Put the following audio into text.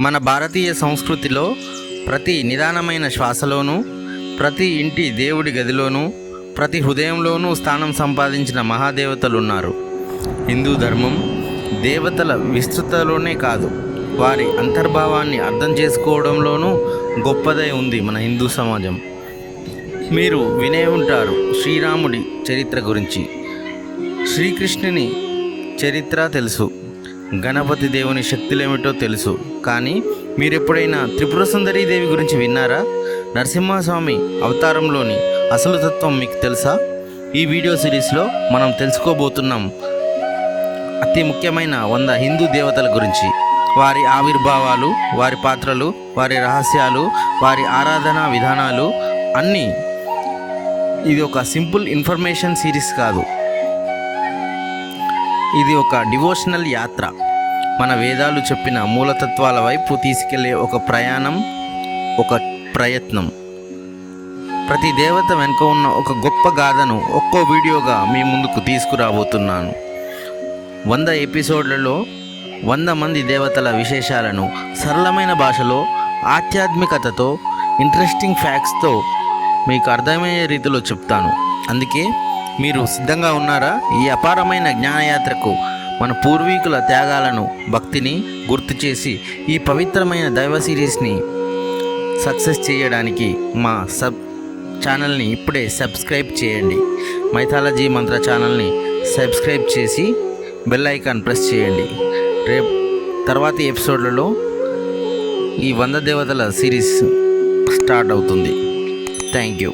మన భారతీయ సంస్కృతిలో ప్రతి నిదానమైన శ్వాసలోనూ ప్రతి ఇంటి దేవుడి గదిలోనూ ప్రతి హృదయంలోనూ స్థానం సంపాదించిన మహాదేవతలు ఉన్నారు హిందూ ధర్మం దేవతల విస్తృతలోనే కాదు వారి అంతర్భావాన్ని అర్థం చేసుకోవడంలోనూ గొప్పదై ఉంది మన హిందూ సమాజం. మీరు వినే ఉంటారు శ్రీరాముడి చరిత్ర గురించి. శ్రీకృష్ణుని చరిత్ర తెలుసు. గణపతి దేవుని శక్తులేమిటో తెలుసు. కానీ మీరెప్పుడైనా త్రిపుర సుందరీ దేవి గురించి విన్నారా? నరసింహస్వామి అవతారంలోని అసలు తత్వం మీకు తెలుసా? ఈ వీడియో సిరీస్లో మనం తెలుసుకోబోతున్నాం అతి ముఖ్యమైన వంద హిందూ దేవతల గురించి. వారి ఆవిర్భావాలు వారి పాత్రలు వారి రహస్యాలు వారి ఆరాధనా విధానాలు అన్నీ ఇది ఒక సింపుల్ ఇన్ఫర్మేషన్ సిరీస్ కాదు. ఇది ఒక డివోషనల్ యాత్ర. మన వేదాలు చెప్పిన మూలతత్వాల వైపు తీసుకెళ్ళే ఒక ప్రయాణం ఒక ప్రయత్నం. ప్రతి దేవత వెనుక ఉన్న ఒక గొప్ప గాథను ఒక్కో వీడియోగా మీ ముందుకు తీసుకురాబోతున్నాను. వంద ఎపిసోడ్లలో వంద మంది దేవతల విశేషాలను సరళమైన భాషలో ఆధ్యాత్మికతతో ఇంట్రెస్టింగ్ ఫ్యాక్ట్స్తో మీకు అర్థమయ్యే రీతిలో చెప్తాను. అందుకే మీరు సిద్ధంగా ఉన్నారా? ఈ అపారమైన జ్ఞానయాత్రకు మన పూర్వీకుల త్యాగాలను భక్తిని గుర్తు చేసి ఈ పవిత్రమైన దైవ సిరీస్ని సక్సెస్ చేయడానికి మా సబ్ ఛానల్ని ఇప్పుడే సబ్స్క్రైబ్ చేయండి. మైథాలజీ మంత్ర ఛానల్ని సబ్స్క్రైబ్ చేసి బెల్ ఐకాన్ ప్రెస్ చేయండి. రేపు తర్వాతి ఎపిసోడ్లలో ఈ వంద దేవతల సిరీస్ స్టార్ట్ అవుతుంది. Thank you.